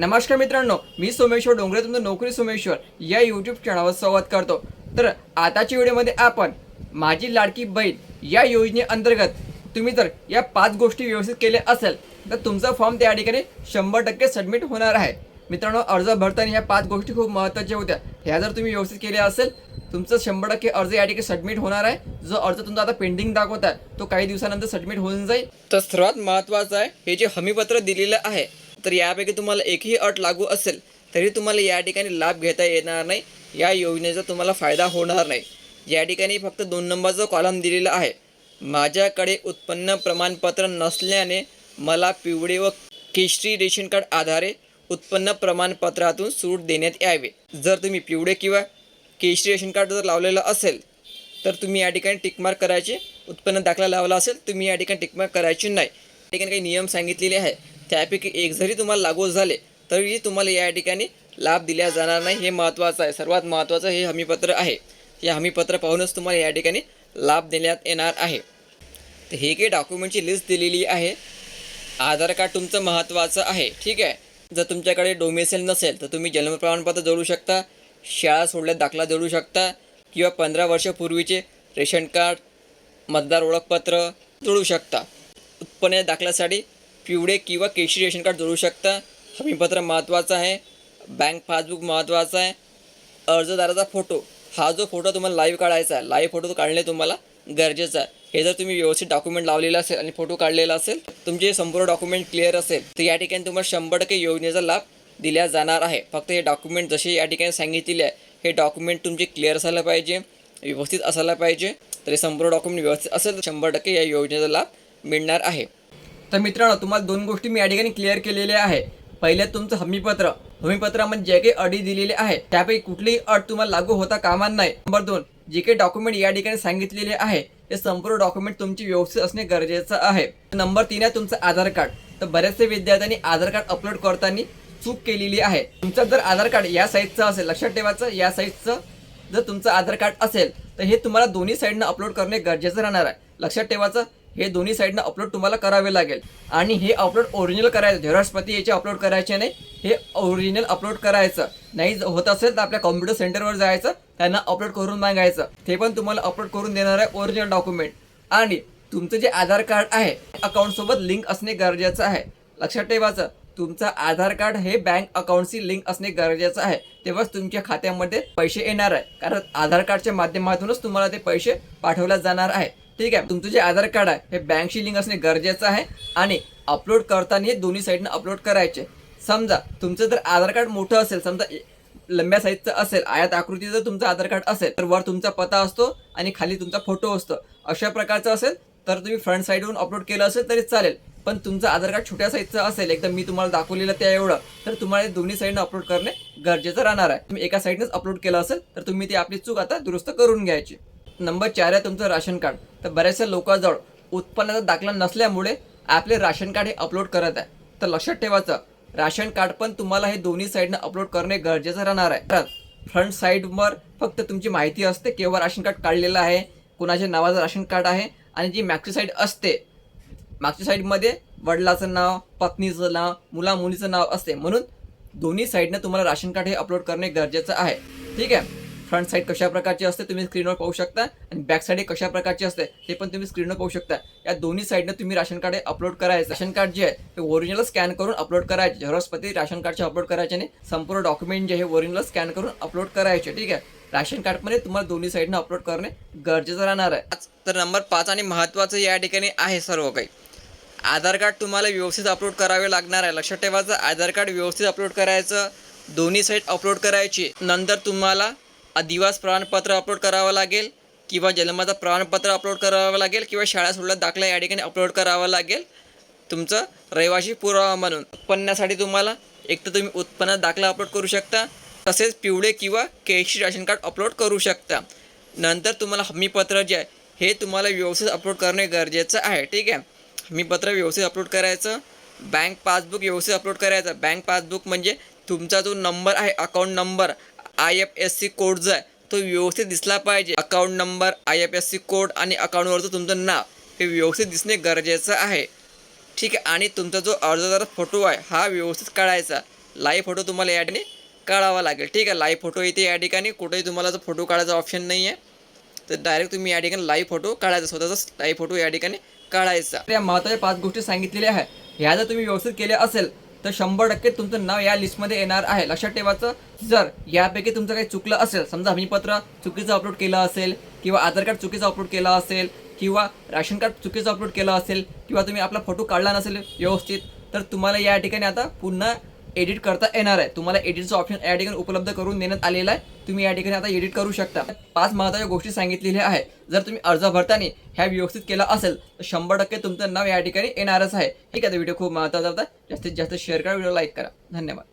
नमस्कार मित्रांनो मी सोमेश्वर डोंगरे तुमचं नोकरी सोमेश्वर या यूट्यूब चॅनलवर संवाद करतो. तर आताच्या व्हिडिओमध्ये आपण माझी लाडकी बहीण या योजनेअंतर्गत तुम्ही जर या पाच गोष्टी व्यवस्थित केल्या असेल तर तुमचा फॉर्म त्या ठिकाणी शंभर टक्के सबमिट होणार आहे. मित्रांनो अर्ज भरताना ह्या पाच गोष्टी खूप महत्त्वाच्या होत्या. ह्या जर तुम्ही व्यवस्थित केल्या असेल तुमचं शंभर टक्के अर्ज या ठिकाणी सबमिट होणार आहे. जो अर्ज तुमचा आता पेंडिंग दाखवत आहे तो काही दिवसानंतर सबमिट होऊन जाईल. तर सर्वात महत्त्वाचं आहे हे जे हमीपत्र दिलेलं आहे तर यापैकी तुम्हाला एकही अट लागू असेल तरी तुम्हाला या ठिकाणी लाभ घेता येणार नाही. या योजनेचा तुम्हाला फायदा होणार नाही. या ठिकाणी फक्त दोन नंबरचं कॉलम दिलेला आहे. माझ्याकडे उत्पन्न प्रमाणपत्र नसल्याने मला पिवळे व केशरी रेशन कार्ड आधारे उत्पन्न प्रमाणपत्रातून सूट देण्यात यावे. जर तुम्ही पिवळे किंवा केशरी रेशन कार्ड जर लावलेलं असेल तर तुम्ही या ठिकाणी टिकमार्क करायचे. उत्पन्न दाखला लावला असेल तुम्ही या ठिकाणी टिकमार्क करायचे नाही. या ठिकाणी काही नियम सांगितलेले आहे. त्यापैकी एक जरी तुम्हाला लागू झाले तरी तुम्हाला या ठिकाणी लाभ दिला जाणार नाही. हे महत्त्वाचं आहे. सर्वात महत्त्वाचं हे हमीपत्र आहे. हे हमीपत्र पाहूनच तुम्हाला या ठिकाणी लाभ देण्यात येणार आहे. तर हे काही डॉक्युमेंटची लिस्ट दिलेली आहे. आधार कार्ड तुमचं महत्त्वाचं आहे. ठीक आहे? जर तुमच्याकडे डोमेसेल नसेल तर तुम्ही जन्म प्रमाणपत्र जोडू शकता शाळा सोडल्यात दाखला जोडू शकता किंवा पंधरा वर्षापूर्वीचे रेशन कार्ड मतदार ओळखपत्र जोडू शकता. उत्पन्न दाखल्यासाठी पिवळे किंवा केशरी रेशन कार्ड जोडू शकता. हमीपत्र महत्त्वाचं आहे. बँक पासबुक महत्त्वाचं आहे. अर्जदाराचा फोटो. हा जो फोटो तुम्हाला लाईव्ह काढायचा आहे. लाईव्ह फोटो काढणे तुम्हाला गरजेचं आहे. हे जर तुम्ही व्यवस्थित डॉक्युमेंट लावलेलं असेल आणि फोटो काढलेला असेल तुमचे संपूर्ण डॉक्युमेंट क्लिअर असेल तर या ठिकाणी तुम्हाला शंभर टक्के योजनेचा लाभ दिला जाणार आहे. फक्त हे डॉक्युमेंट जसे या ठिकाणी सांगितलेले आहे हे डॉक्युमेंट तुमचे क्लिअर असायला पाहिजे व्यवस्थित असायला पाहिजे. तर हे संपूर्ण डॉक्युमेंट व्यवस्थित असेल तर शंभर टक्के या योजनेचा लाभ मिळणार आहे. तर मित्रांनो तुम्हाला दोन गोष्टी मी या ठिकाणी क्लिअर केलेल्या आहे पहिल्या तुमचं हमीपत्र. हमीपत्रामध्ये म्हणजे जे काही अडी दिलेली आहे त्यापैकी कुठलीही अट तुम्हाला लागू होता कामा नाही नंबर दोन जे काही डॉक्युमेंट या ठिकाणी सांगितलेले आहे ते संपूर्ण डॉक्युमेंट तुमची व्यवस्थित असणे गरजेचं आहे. नंबर तीन आहे तुमचं आधार कार्ड. तर बऱ्याचशा विद्यार्थ्यांनी आधार कार्ड अपलोड करताना चूक केलेली आहे. तुमचं जर आधार कार्ड या साईजचं असेल लक्षात ठेवायचं या साईजचं जर तुमचं आधार कार्ड असेल तर हे तुम्हाला दोन्ही साईडनं अपलोड करणे गरजेचं राहणार आहे. लक्षात ठेवायचं हे दोन्ही साईडनं अपलोड तुम्हाला करावे लागेल. आणि हे अपलोड ओरिजिनल करायचं. झेरॉक्सपती याचे अपलोड करायचे नाही हे ओरिजिनल अपलोड करायचं. नाही होत असेल तर आपल्या कॉम्प्युटर सेंटरवर जायचं त्यांना अपलोड करून मागायचं. ते पण तुम्हाला अपलोड करून देणार आहे ओरिजिनल डॉक्युमेंट आणि तुमचं जे आधार कार्ड आहे अकाउंटसोबत लिंक असणे गरजेचं आहे. लक्षात ठेवायचं तुमचं आधार कार्ड हे बँक अकाउंटशी लिंक असणे गरजेचं आहे. तेव्हाच तुमच्या खात्यामध्ये पैसे येणार आहे. कारण आधार कार्डच्या माध्यमातूनच तुम्हाला ते पैसे पाठवले जाणार आहे. ठीक आहे तुमचं जे आधार कार्ड आहे हे बँकशी लिंक असणे गरजेचं आहे आणि अपलोड करताना हे दोन्ही साईडनं अपलोड करायचे. समजा तुमचं जर आधार कार्ड मोठं असेल समजा लंब्या साईजचं असेल आयात आकृतीचं जर तुमचं आधार कार्ड असेल तर वर तुमचा पत्ता असतो आणि खाली तुमचा फोटो असतो. अशा प्रकारचं असेल तर तुम्ही फ्रंट साईडवरून अपलोड केलं असेल तरी चालेल. पण तुमचं आधार कार्ड छोट्या साईजचं असेल एकदम मी तुम्हाला दाखवलेलं त्या एवढं तर तुम्हाला दोन्ही साईडनं अपलोड करणे गरजेचं राहणार आहे. तुम्ही एका साईडनंच अपलोड केलं असेल तर तुम्ही ती आपली चूक आता दुरुस्त करून घ्यायची. नंबर चार आहे तुमचं राशन कार्ड. तर बऱ्याचशा लोकांजवळ उत्पन्नाचा दाखला नसल्यामुळे आपले राशन कार्ड हे अपलोड करत आहे. तर लक्षात ठेवायचं राशन कार्ड पण तुम्हाला हे दोन्ही साईडनं अपलोड करणे गरजेचं राहणार आहे. फ्रंट साईडवर फक्त तुमची माहिती असते केव्हा राशन कार्ड काढलेलं आहे कुणाच्या नावाचं राशन कार्ड आहे आणि जी मागची साईड असते. मागच्या साईडमध्ये वडिलाचं नाव पत्नीचं नाव मुला मुलीचं नाव असते. म्हणून दोन्ही साईडनं तुम्हाला राशन कार्ड हे अपलोड करणे गरजेचं आहे. ठीक आहे? फ्रंट साईड कशा प्रकारची असते तुम्ही स्क्रीनवर पाहू शकता आणि बॅक साईड कशा प्रकारची असते ते पण तुम्ही स्क्रीनवर पाहू शकता. या दोन्ही साईडनं तुम्ही राशन कार्ड हे अपलोड करायचं. राशन कार्ड जे आहे ते ओरिजिनल स्कॅन करून अपलोड करायचे. झेरॉक्सपती राशन कार्डचे अपलोड करायचे आणि संपूर्ण डॉक्युमेंट जे आहे ओरिजिनल स्कॅन करून अपलोड करायचे. ठीक आहे? राशन कार्डमध्ये तुम्हाला दोन्ही साईडनं अपलोड करणे गरजेचं राहणार आहे. तर नंबर पाच आणि महत्त्वाचं या ठिकाणी आहे सर्व काही. आधार कार्ड तुम्हाला व्यवस्थित अपलोड करावे लागणार आहे. लक्षात ठेवायचं आधार कार्ड व्यवस्थित अपलोड करायचं दोन्ही साईड अपलोड करायची. नंतर तुम्हाला अधिवास प्रमाणपत्र अपलोड करावं लागेल किंवा जन्माचं प्रमाणपत्र अपलोड करावं लागेल किंवा शाळा सोडला दाखला या ठिकाणी अपलोड करावा लागेल. तुमचं रहिवाशी पुरावा म्हणून उत्पन्नासाठी तुम्हाला एक तर तुम्ही उत्पन्न दाखला अपलोड करू शकता तसेच पिवळे किंवा केशरी राशन कार्ड अपलोड करू शकता. नंतर तुम्हाला हमीपत्र जे आहे हे तुम्हाला व्यवस्थित अपलोड करणे गरजेचं आहे. ठीक आहे? हमीपत्र व्यवस्थित अपलोड करायचं. बँक पासबुक व्यवस्थित अपलोड करायचं. बँक पासबुक म्हणजे तुमचा जो नंबर आहे account number I F S C code जो आहे तो व्यवस्थित दिसला पाहिजे. Account number I F S C code आणि अकाउंटवरचं तुमचं नाव हे व्यवस्थित दिसणे गरजेचं आहे. ठीक आहे आणि तुमचा जो अर्जदार फोटो आहे हा व्यवस्थित काढायचा. लाईव्ह फोटो तुम्हाला या ठिकाणी काढावा लागेल. ठीक आहे लाईव्ह फोटो इथे या ठिकाणी. कुठेही तुम्हाला जो फोटो काढायचा ऑप्शन नाही आहे तर डायरेक्ट तुम्ही या ठिकाणी लाईव्ह फोटो काढायचा स्वतःचा लाईव्ह फोटो या ठिकाणी काढायचा. या महत्त्वाच्या पाच गोष्टी सांगितलेल्या आहेत. ह्या जर तुम्ही व्यवस्थित केल्या असेल तर शंभर टक्के तुमचं नाव या लिस्टमध्ये येणार आहे. लक्षात ठेवायचं जर यापैकी तुमचं काही चुकलं असेल समजा हमीपत्र चुकीचं अपलोड केलं असेल किंवा आधार कार्ड चुकीचं अपलोड केलं असेल किंवा राशन कार्ड चुकीचं अपलोड केलं असेल किंवा तुम्ही आपला फोटो काढला नसेल व्यवस्थित तर तुम्हाला या ठिकाणी आता पुन्हा एडिट करता येणार आहे. तुम्हाला एडिटचं ऑप्शन या ठिकाणी उपलब्ध करून देण्यात आलेलं आहे. तुम्ही या ठिकाणी आता एडिट करू शकता. पाच महत्त्वाच्या गोष्टी सांगितलेल्या आहे जर तुम्ही अर्ज भरताना ह्या व्यवस्थित केला असेल तर शंभर टक्के तुमचं नाव या ठिकाणी येणारच आहे. ठीक आहे व्हिडिओ खूप महत्त्वाचा होता. जास्तीत जास्त शेअर करा व्हिडिओ लाईक करा. धन्यवाद.